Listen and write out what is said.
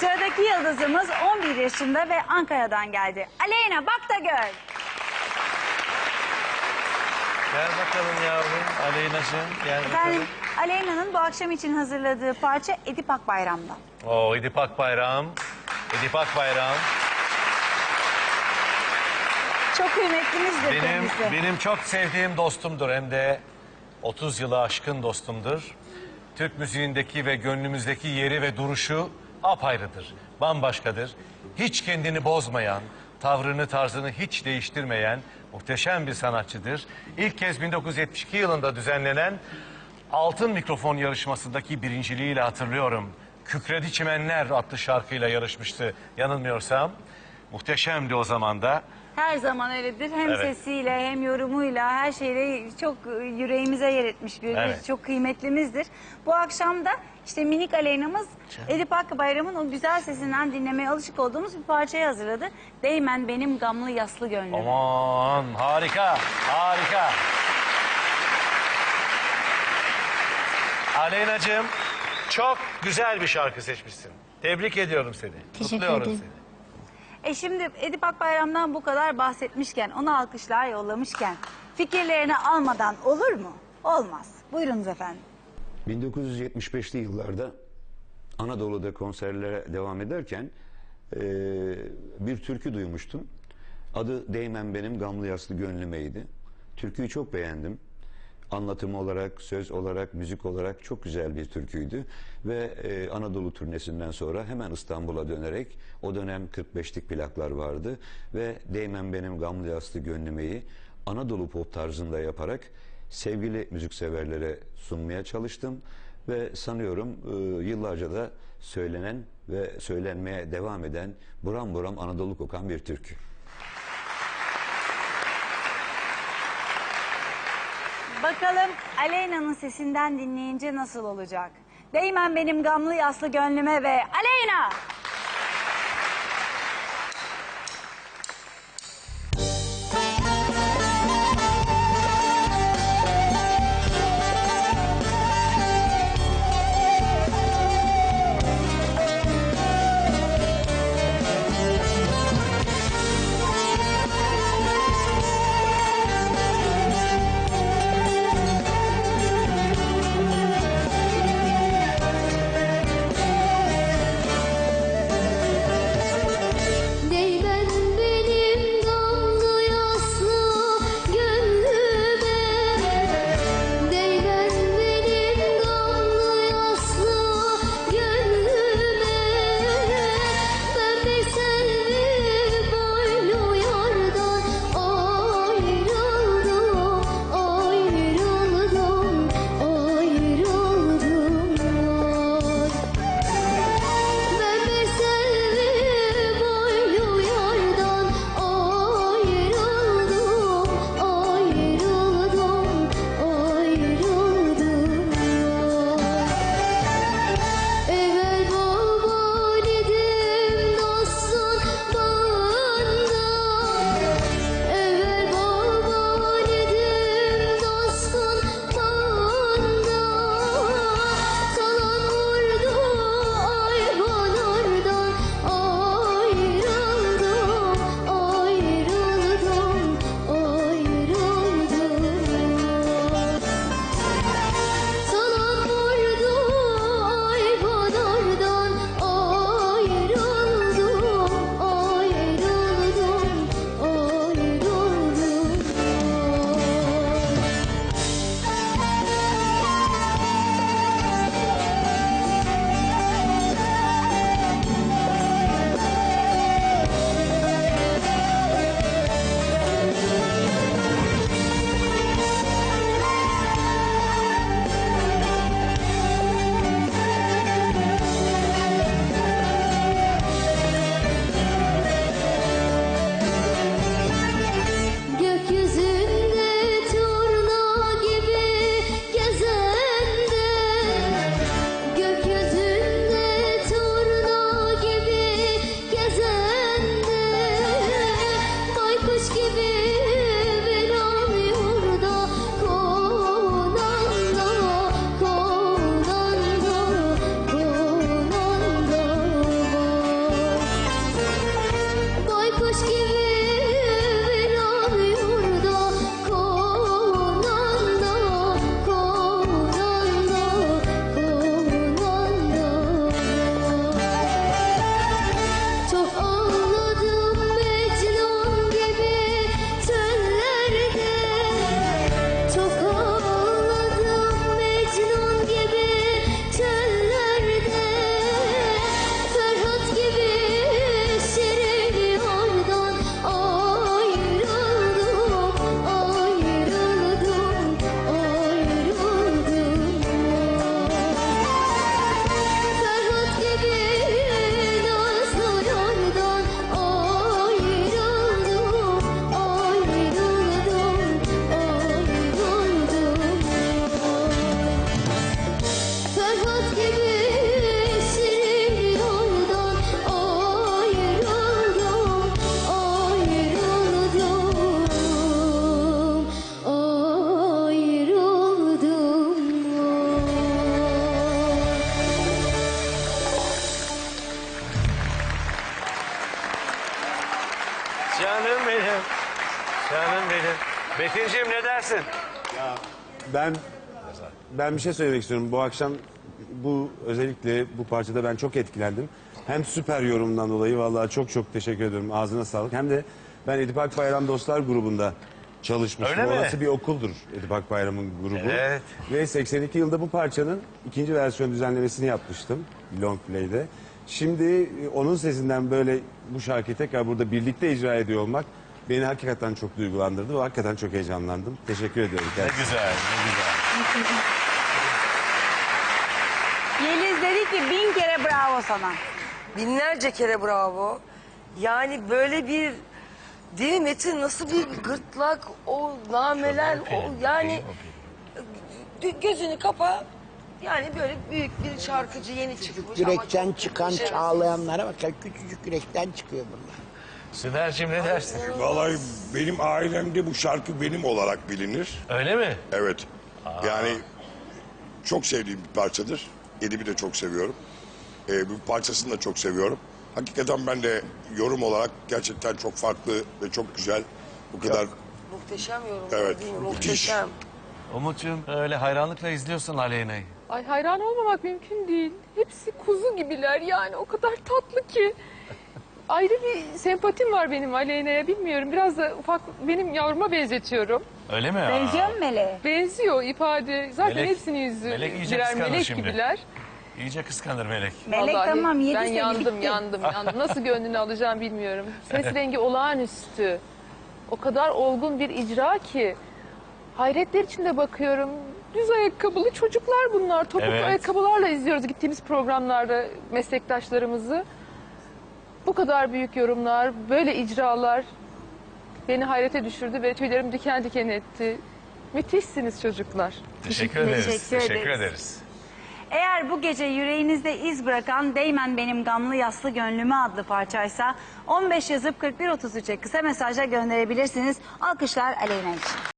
Sıradaki yıldızımız 11 yaşında ve Ankara'dan geldi. Aleyna bak da gör. Gel bakalım yavrum Aleyna'cığım gel Efendim bakalım. Aleyna'nın bu akşam için hazırladığı parça Edip Akbayram'dan. Oo Edip Akbayram. Edip Akbayram. Çok kıymetlimizdir Benim, kendisi. benim çok sevdiğim dostumdur hem de 30 yılı aşkın dostumdur. Türk müziğindeki ve gönlümüzdeki yeri ve duruşu apayrıdır, bambaşkadır. Hiç kendini bozmayan, tavrını tarzını hiç değiştirmeyen muhteşem bir sanatçıdır. İlk kez 1972 yılında düzenlenen Altın Mikrofon yarışmasındaki birinciliğiyle hatırlıyorum. Kükredi Çimenler adlı şarkıyla yarışmıştı yanılmıyorsam. Muhteşemdi o zaman da. Her zaman öyledir. Hem Evet. sesiyle hem yorumuyla her şeyle çok e, yüreğimize yer etmiş bir Evet. çok kıymetlimizdir. Bu akşam da işte minik Aleyna'mız Edip Akbayram'ın o güzel sesinden dinlemeye alışık olduğumuz bir parçayı hazırladı. Değmen benim gamlı yaslı gönlüm. Aman harika, harika. Aleyna'cığım çok güzel bir şarkı seçmişsin. Tebrik ediyorum seni. Teşekkür Kutluyorum ederim. seni. E şimdi Edip Akbayram'dan bu kadar bahsetmişken, ona alkışlar yollamışken fikirlerini almadan olur mu? Olmaz. Buyurunuz efendim. 1975'li yıllarda Anadolu'da konserlere devam ederken eee, bir türkü duymuştum. Adı Değmen Benim Gamlı Yaslı Gönlümeydi. Türküyü çok beğendim. Anlatım olarak, söz olarak, müzik olarak çok güzel bir türküydü. Ve eee, Anadolu turnesinden sonra hemen İstanbul'a dönerek o dönem 45'lik plaklar vardı. Ve Değmen Benim Gamlı Yaslı Gönlümeyi Anadolu pop tarzında yaparak sevgili müzikseverlere sunmaya çalıştım ve sanıyorum e, yıllarca da söylenen ve söylenmeye devam eden buram buram Anadolu kokan bir türkü. Bakalım Aleyna'nın sesinden dinleyince nasıl olacak? Değmen benim gamlı yaslı gönlüme ve Aleyna! Canım benim. Canım benim. Metin'ciğim ne dersin? Ben ben bir şey söylemek istiyorum. Bu akşam bu özellikle bu parçada ben çok etkilendim. Hem süper yorumdan dolayı vallahi çok çok teşekkür ediyorum. Ağzına sağlık. Hem de ben Edip Akbayram Dostlar grubunda çalışmıştım. Öyle mi? Orası bir okuldur Edip Akbayram'ın grubu. Evet. Ve 82 yılda bu parçanın ikinci versiyon düzenlemesini yapmıştım. Long Play'de. Şimdi e, onun sesinden böyle bu şarkıyı tekrar burada birlikte icra ediyor olmak beni hakikaten çok duygulandırdı ve hakikaten çok heyecanlandım. Teşekkür ediyorum. Ne güzel, ne güzel. Ki bin kere bravo sana. Binlerce kere bravo. Yani böyle bir değil mi Metin nasıl bir gırtlak o nameler o yani Gö- gözünü kapa yani böyle büyük bir şarkıcı yeni çıkmış ama Yürekten çıkan başarılı. çağlayanlara bak ya, küçücük yürekten çıkıyor bunlar. Süner'cim ne dersin? Vallahi benim ailemde bu şarkı benim olarak bilinir. Öyle mi? Evet. Yani çok sevdiğim bir parçadır. Edip'i de çok seviyorum. Ee, bu parçasını da çok seviyorum. Hakikaten ben de yorum olarak gerçekten çok farklı ve çok güzel. Bu kadar Muhteşem yorum Evet, değil mi? müthiş. Muhteşem. Umut'cum öyle hayranlıkla izliyorsun Aleyna'yı. Ay hayran olmamak mümkün değil. Hepsi kuzu gibiler yani o kadar tatlı ki. Ayrı bir sempatim var benim Aleyna'ya bilmiyorum. Biraz da ufak benim yavruma benzetiyorum. Öyle mi? Aa. Benziyor mu Meleğe? Benziyor ifade. Zaten Melek- hepsinin yüzü Melek iyice birer kıskanır melek şimdi. gibiler. İyice kıskanır Melek. Melek Vallahi tamam yedi Ben yandım bitti. yandım yandım. Nasıl gönlünü alacağım bilmiyorum. Ses rengi olağanüstü. O kadar olgun bir icra ki. Hayretler içinde bakıyorum. Düz ayakkabılı çocuklar bunlar. Topuklu Evet. ayakkabılarla izliyoruz gittiğimiz programlarda meslektaşlarımızı. Bu kadar büyük yorumlar, böyle icralar beni hayrete düşürdü ve tüylerim diken diken etti. Müthişsiniz çocuklar. Teşekkür ederiz. Teşekkür Teşekkür ederiz. ederiz. Eğer bu gece yüreğinizde iz bırakan Değmen Benim Gamlı Yaslı Gönlüme adlı parçaysa 15 yazıp 4133'e kısa mesajla gönderebilirsiniz. Alkışlar Aleyna için.